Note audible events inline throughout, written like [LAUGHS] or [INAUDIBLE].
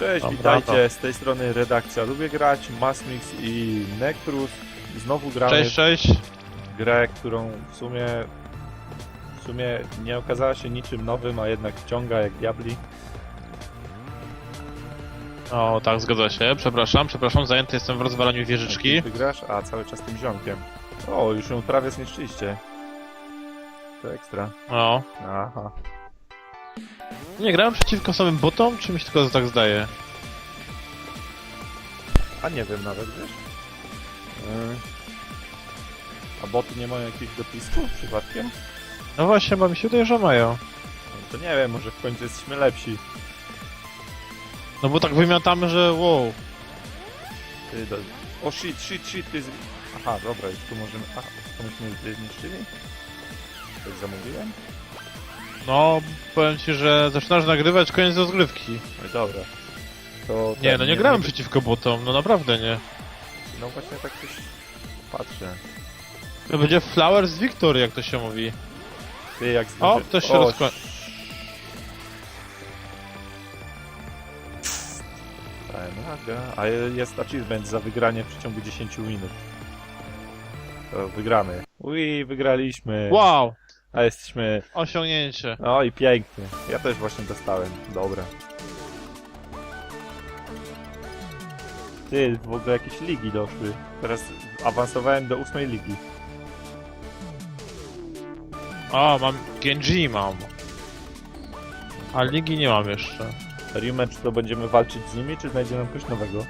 Cześć, Dobra, witajcie, z tej strony redakcja Lubię Grać, Masmix i Necrus. Znowu gramy Cześć, cześć. w grę, którą w sumie w sumie nie okazała się niczym nowym, a jednak wciąga jak diabli. O, tak, zgadza się. Przepraszam, przepraszam, zajęty jestem w rozwalaniu wieżyczki. Ty grasz, a cały czas tym ziomkiem. O, już ją prawie zniszczyliście. To ekstra. O. Aha. Nie, grałem przeciwko samym botom, czy mi się tylko tak zdaje? A nie wiem nawet, wiesz? Yy. A boty nie mają jakichś dopisków przypadkiem? No właśnie, bo mi się wydaje, że mają. No to nie wiem, może w końcu jesteśmy lepsi. No bo tak wymiatamy, że wow. Ty do... O shit, shit, shit, ty z... Aha, dobra, już tu możemy... Aha, to myśmy zniszczyli? Coś zamówiłem? No, powiem ci, że zaczynasz nagrywać koniec rozgrywki. No i dobra. To Nie, no nie grałem przeciwko botom, no naprawdę nie. No właśnie tak coś patrzę. To będzie Flowers Victory, jak to się mówi. Ty jak O, ktoś się O, rozkła- sz- Naga. A jest achievement za wygranie w przeciągu 10 minut. To wygramy. Ui, wygraliśmy. Wow! A jesteśmy... Osiągnięcie. No i pięknie. Ja też właśnie dostałem. Dobra. Ty, w ogóle jakieś ligi doszły. Teraz awansowałem do ósmej ligi. O, mam Genji mam. A ligi nie mam jeszcze. Rematch to będziemy walczyć z nimi, czy znajdzie nam ktoś nowego?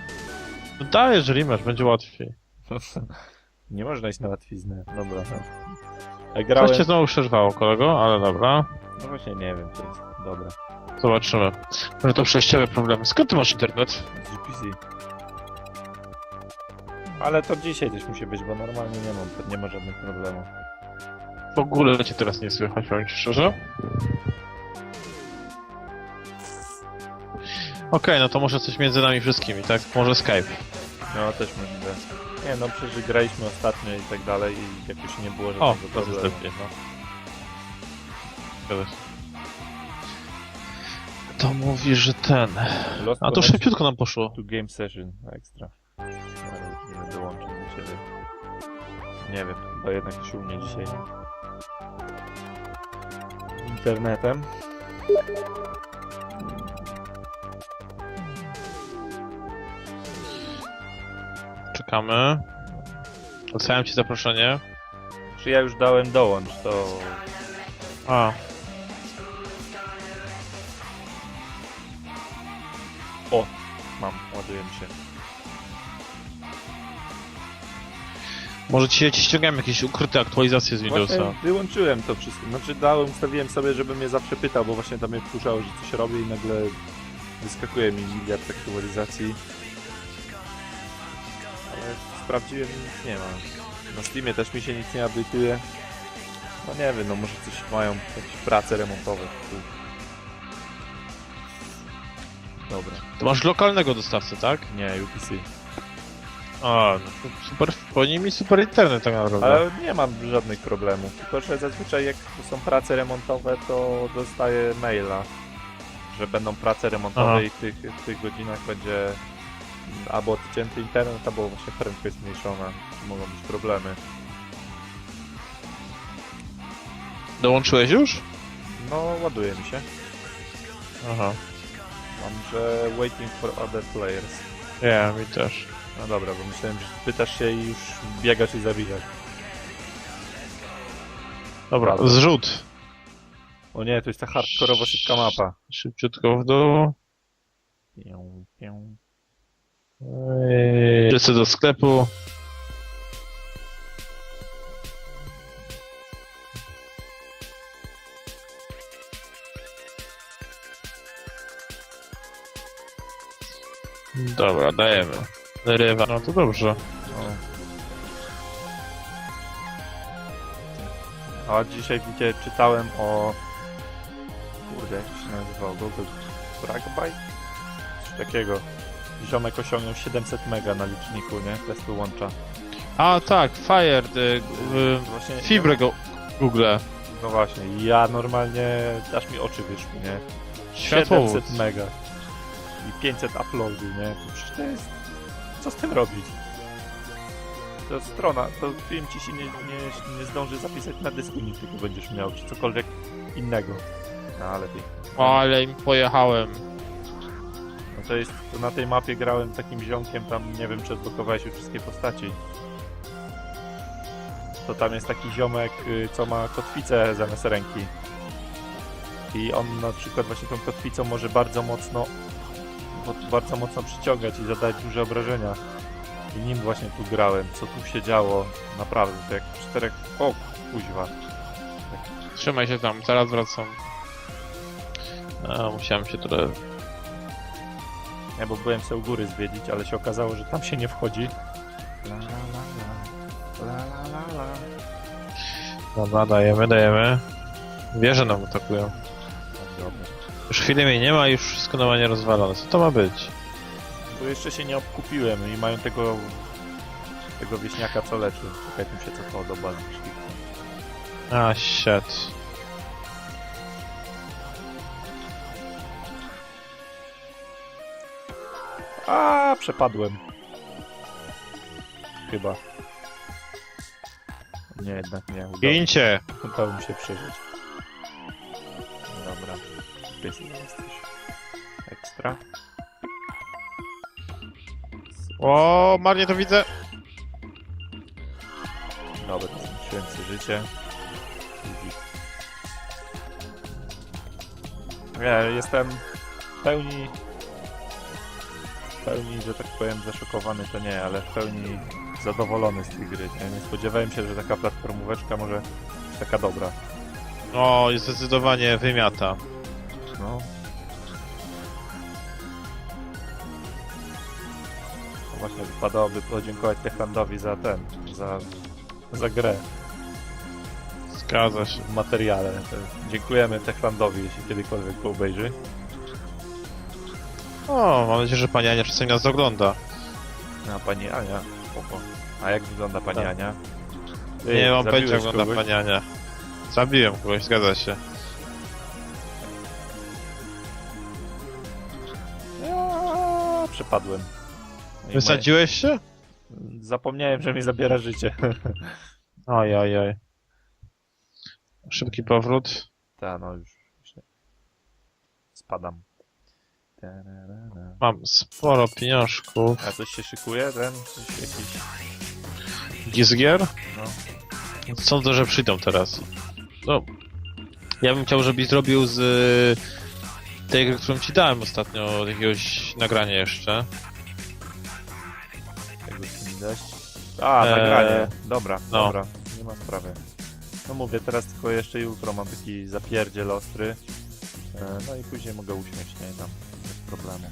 No dajesz rematch, będzie łatwiej. [LAUGHS] Nie można iść na łatwiznę. Dobra, no. Ja grałem... Coś cię znowu przerwało, kolego, ale dobra. No właśnie nie wiem, to jest... Dobra. Zobaczymy. Może to przejściowe problemy. Skąd ty masz internet? Z GPC. Ale to dzisiaj też musi być, bo normalnie nie mam, nie ma żadnych problemów. W ogóle cię teraz nie słychać, powiem ci szczerze. Okej, no to może coś między nami wszystkimi, tak? Może Skype. No, też możliwe. Nie no, przecież graliśmy ostatnio i tak dalej i jakoś nie było O, żadnego to jest problemu. lepiej, no. Zgadza się. To mówi, że ten... Lost A to szybciutko nam poszło. to game session, ekstra. Ale nie będę dołączyć do ciebie. Nie wiem, chyba jednak się u mnie dzisiaj. Internetem. Czekamy. Dostałem ci zaproszenie. Czy ja już dałem dołącz, to... A, O! Mam, ładuję mi się. może ci ci ściągam jakieś ukryte aktualizacje z Windowsa. Właśnie wyłączyłem to wszystko. Znaczy dałem, ustawiłem sobie, żeby mnie zawsze pytał, bo właśnie tam mnie wkurzało, że coś robię i nagle wyskakuje mi miliard aktualizacji. Sprawdziłem nic nie ma. Na Steamie też mi się nic nie update'uje. No nie wiem, no może coś mają, jakieś prace remontowe. Dobra. To masz lokalnego dostawcę, tak? Nie, UPC. A, no to super, powinni mi super internet tak naprawdę. Ale nie mam żadnych problemów. Tylko, że zazwyczaj jak są prace remontowe, to dostaję maila, że będą prace remontowe Aha. i w tych, w tych godzinach będzie albo odcięty internet, albo właśnie prędkość zmniejszona. Mogą być problemy. Dołączyłeś już? No, ładuje mi się. Aha. Mam, że waiting for other players. Nie, mi też. No dobra, bo myślałem, że pytasz się i już biegasz i zabijasz. Dobra, Dobra. zrzut. O nie, to jest ta hardkorowo szybka mapa. Szybciutko w dół. Pię, pię. Lecę do sklepu. Dobra, dajemy. Rywa. No to dobrze. O. A dzisiaj widzicie, czytałem o... Kurde, jak to się nazywało? Google Fragbite? Coś takiego. Ziomek osiągnął 700 mega na liczniku, nie? Testu łącza. A tak, Fire, y, y, Właśnie, fibrę go Google. No właśnie, ja normalnie, aż mi oczy wyszły, nie? Światłowód. 700 mega. i 500 uploadu, nie? To przecież to jest... Co z tym robić? To strona, to film ci się nie, nie, nie zdąży zapisać na dysku, nic tylko będziesz miał, czy cokolwiek innego. No lepiej. O, ale im pojechałem. No to jest, to na tej mapie grałem takim ziomkiem, tam nie wiem czy odblokowałeś już wszystkie postaci. To tam jest taki ziomek, y, co ma kotwicę zamiast ręki. I on na przykład właśnie tą kotwicą może bardzo mocno bardzo mocno przyciągać i zadawać duże obrażenia. I nim właśnie tu grałem, co tu się działo, naprawdę, to jak czterech... O, kuźwa. Trzymaj się tam, zaraz wracam. A, musiałem się trochę... Ja bo byłem sobie u góry zwiedzić, ale się okazało, że tam się nie wchodzi. La la la la. La la la. Dobra, dajemy, dajemy. Wieże nam atakują. Tak, dobra. Już chwilę mnie nie ma i już wszystko normalnie rozwalone. Co to ma być? Bo jeszcze się nie obkupiłem i mają tego tego wieśniaka co leczy. Czekaj, mi się co podoba. A, shit. A, przepadłem. Chyba. Nie, jednak nie. Udało, Gięcie! udało mi się przeżyć. Dobra. Ty jesteś. Ekstra. O, marnie to widzę. Dobra, sobie życie. Nie, jestem w pełni... W pełni, że tak powiem, zaszokowany to nie, ale w pełni zadowolony z tej gry. Nie, nie spodziewałem się, że taka platformóweczka może być taka dobra. O, zdecydowanie wymiata. No. No Właśnie wypadałoby podziękować Techlandowi za ten, za, za grę. Zgadza się. w materiale. To Dziękujemy Techlandowi, jeśli kiedykolwiek go obejrzy. O, mam nadzieję, że pani Ania czasem nas ogląda. A pani Ania, spoko. A jak wygląda pani Tak. Ania? Ty, Nie mam zabiłeś pojęcia, jak ogląda kogoś? pani Ania. Zabiłem kogoś, zgadza się. Ja, przepadłem. I Wysadziłeś się? moje- Zapomniałem, że mi zabiera życie. [LAUGHS] Oj, oj, oj. Szybki powrót. Ta, no już. już nie. Spadam. Tararara. Mam sporo pieniążków. A coś się szykuje? Ten? Coś jakiś... Gizgier? No. Sądzę, że przyjdą teraz. No. Ja bym chciał, żebyś zrobił z y, tej gry, którą ci dałem ostatnio, od jakiegoś nagrania jeszcze. Ci mi dać. A, Eee, nagranie. Dobra, no. dobra. Nie ma sprawy. No mówię, teraz tylko jeszcze jutro mam taki zapierdziel ostry. E, no i później mogę usiąść, nie? Tam problemu.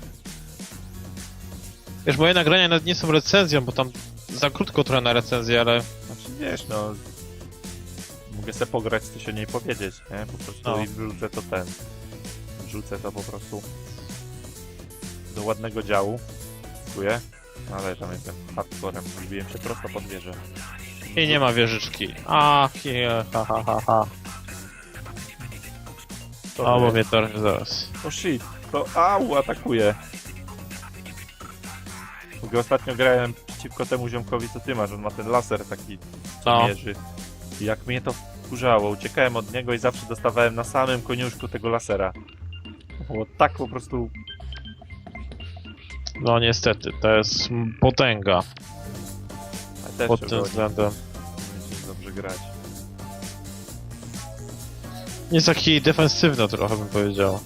Wiesz, moje nagrania nawet nie są recenzją, bo tam za krótko trochę na recenzję, ale Znaczy wiesz, no... Mogę sobie pograć, coś o niej powiedzieć, nie? Po prostu No. i wrzucę to ten. Wrzucę to po prostu do ładnego działu. Dziękuję. Ale tam jestem hardcorem, wbiłem się prosto pod wieżę. i nie ma wieżyczki. Ach, je, ha, ha, ha, ha. To O, bo jest- mnie to zaraz. O shit, to au, atakuje. Bo ostatnio grałem przeciwko temu ziomkowi, co ty masz, on ma ten laser taki, co No. mierzy. I jak mnie to wkurzało, uciekałem od niego i zawsze dostawałem na samym koniuszku tego lasera. Było tak po prostu... No niestety, to jest potęga A też pod tym względem. dobrze grać. Jest taki defensywny trochę bym powiedział.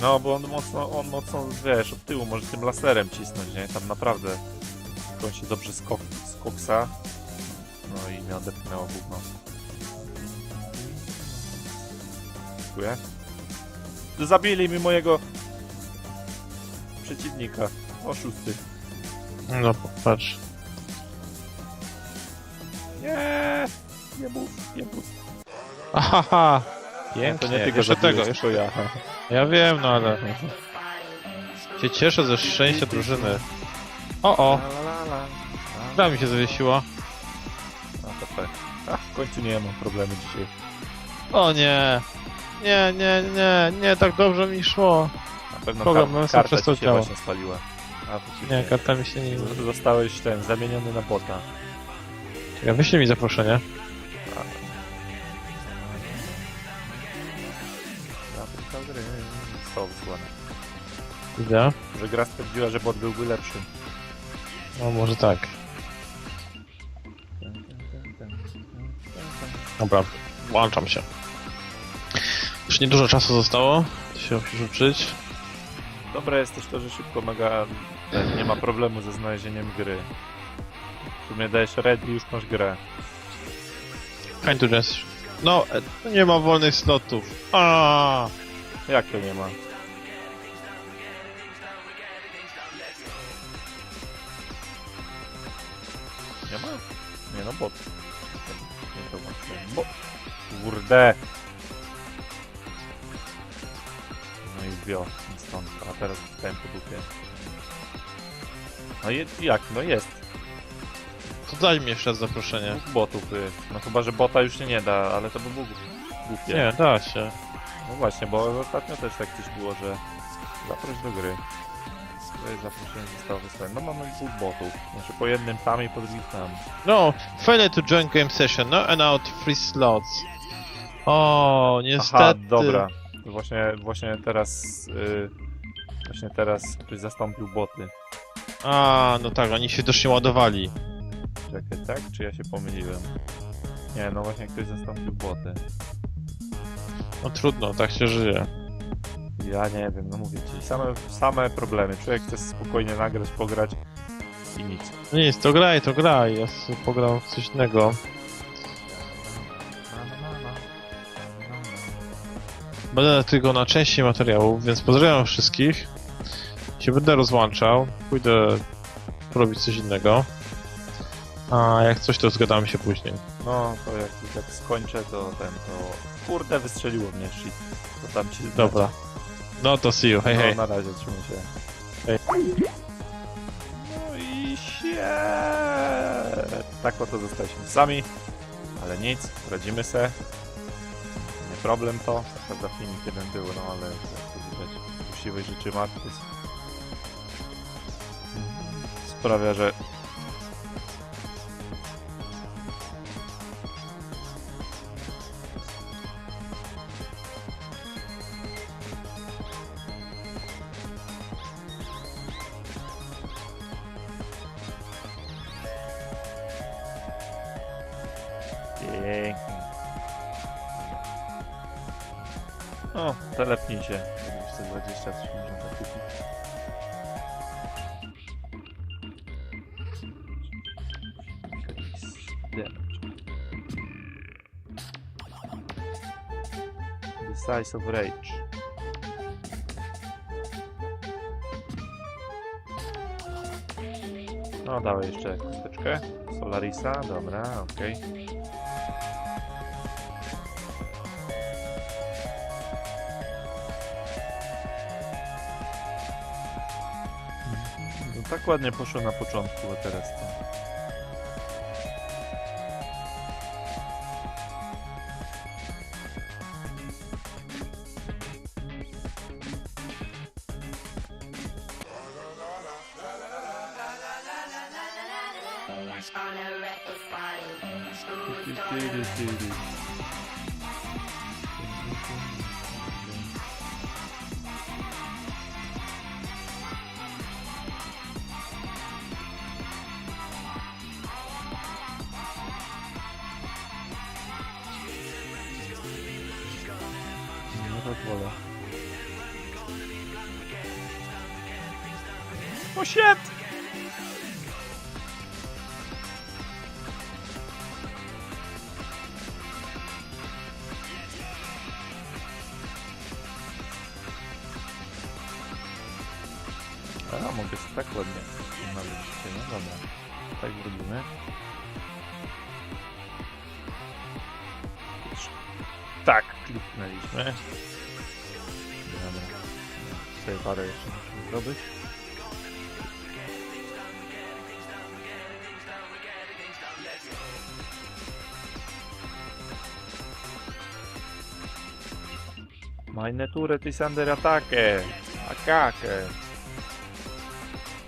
No, bo on mocno, on mocno, wiesz, od tyłu może tym laserem cisnąć, nie? Tam naprawdę on się dobrze skok, skoksa. No i mnie odepchnęło gówno. Dziękuję. Zabili mi mojego przeciwnika. Oszusty. No patrz. Nie, nie mów, nie mów. Ahaha! To Pięknie, nie ty go jeszcze tego, jeszcze... tylko ja. Ja wiem, no ale... Się cieszę ze szczęścia drużyny. O, o, gra mi się zawiesiła. A, to tak. A, w końcu nie mam problemu dzisiaj. O nie! Nie, nie, nie, nie, tak dobrze mi szło. A pewno Program, kar- no, karta przez to ci się działa. właśnie spaliła. A, to ci Nie, karta mi się nie... Zostałeś ten, zamieniony na bota. Czekaj, wyślij mi zaproszenie. Widzę. Że gra stwierdziła, że bot byłby lepszy. No może tak. Dobra, włączam się. Już niedużo czasu zostało. To się musisz uczyć. Dobre jest też to, że szybko mega nie ma problemu ze znalezieniem gry. W sumie dajesz ready i już masz grę. Kind to just... No, e, nie ma wolnych slotów. A, Jak to nie ma? Nie no, bot. Nie to włączyłem. Bo... Kurde! No i wio, stąd, a teraz dostałem po dupie. No i jak? No jest. to daj mi jeszcze raz zaproszenie. Dwóch botów jest. No chyba, że bota już się nie da, ale to by było głupie. Nie, da się. No właśnie, bo ostatnio też tak coś było, że zaproś do gry. Jest zaproszenie zostało wysłane. No mamy dwóch botów. Znaczy po jednym tam i po drugim tam. No, failure to join game session. No and out free slots. O, niestety. Aha, dobra. Właśnie, właśnie teraz... Yy, właśnie teraz ktoś zastąpił boty. A, no tak, oni się też nie ładowali. Czekaj, tak? Czy ja się pomyliłem? Nie, no właśnie ktoś zastąpił boty. No trudno, tak się żyje. Ja nie wiem, no mówię ci, same, same problemy. Człowiek chce spokojnie nagrać, pograć i nic. No nic, to graj, to graj. Ja sobie pogram w coś innego. Będę tylko na części materiałów, więc pozdrawiam wszystkich. Się będę rozłączał. Pójdę porobić coś innego. A jak coś, to zgadamy się później. No, to jak, jak skończę, to ten, to... Kurde, wystrzeliło mnie shit. To tam ci... Dobra. No to see you, hej hej. No, na razie, trzymaj się. Hej. No i się. Tak oto zostaliśmy sami, ale nic, radzimy se. Nie problem to. Prawda, filmik jeden był, no ale jak to widać, właściwej rzeczy Martys sprawia, że 123 można tak kupić. Damage. The size of rage. No, dawaj jeszcze kosteczkę. Solarisa, dobra, okej. No ładnie poszło na początku, a teraz to... on a. Wola. O shit! A, mogę tak ładnie nałożyć się, no dobra. Tak zrobimy. Tak, kliknęliśmy. Tutaj parę jeszcze musimy zrobić. Meine attacke. Akakę.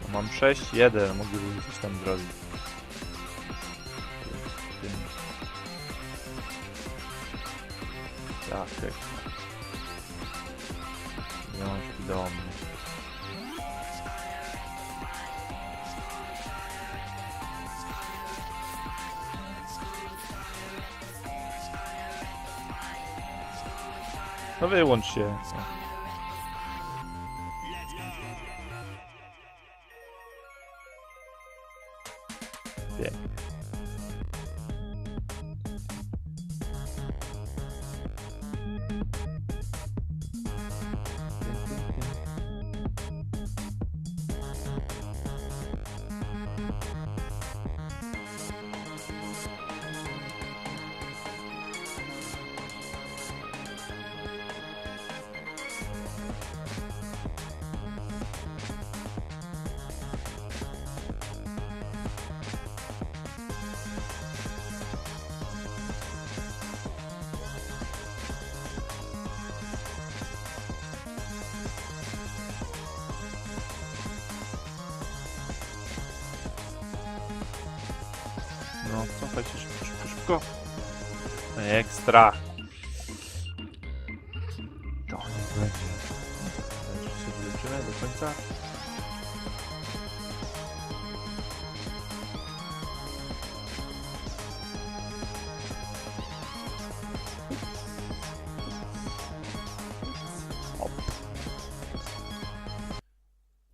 No mam 6-1, moglibyśmy coś tam zrobić. Wyłącz się. No, cofaj się szybko, szybko, szybko. Ekstra. To nie będzie. Się wyleczymy do końca.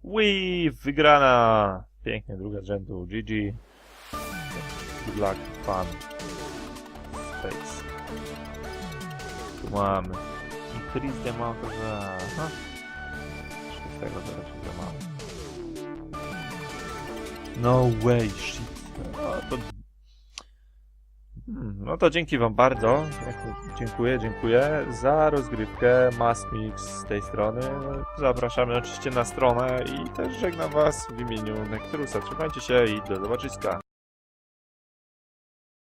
Wii, wygrana! Pięknie, druga rzędu, GG. Good luck, fun. Space. Tu mamy. Increase the amount of... Aha. Z tego zaraz się mam. No way, shit. No to... Hmm, no to dzięki wam bardzo. Dziękuję, dziękuję za rozgrywkę Masmix z tej strony. Zapraszamy oczywiście na stronę i też żegnam was w imieniu Nekturusa. Trzymajcie się i do zobaczyska.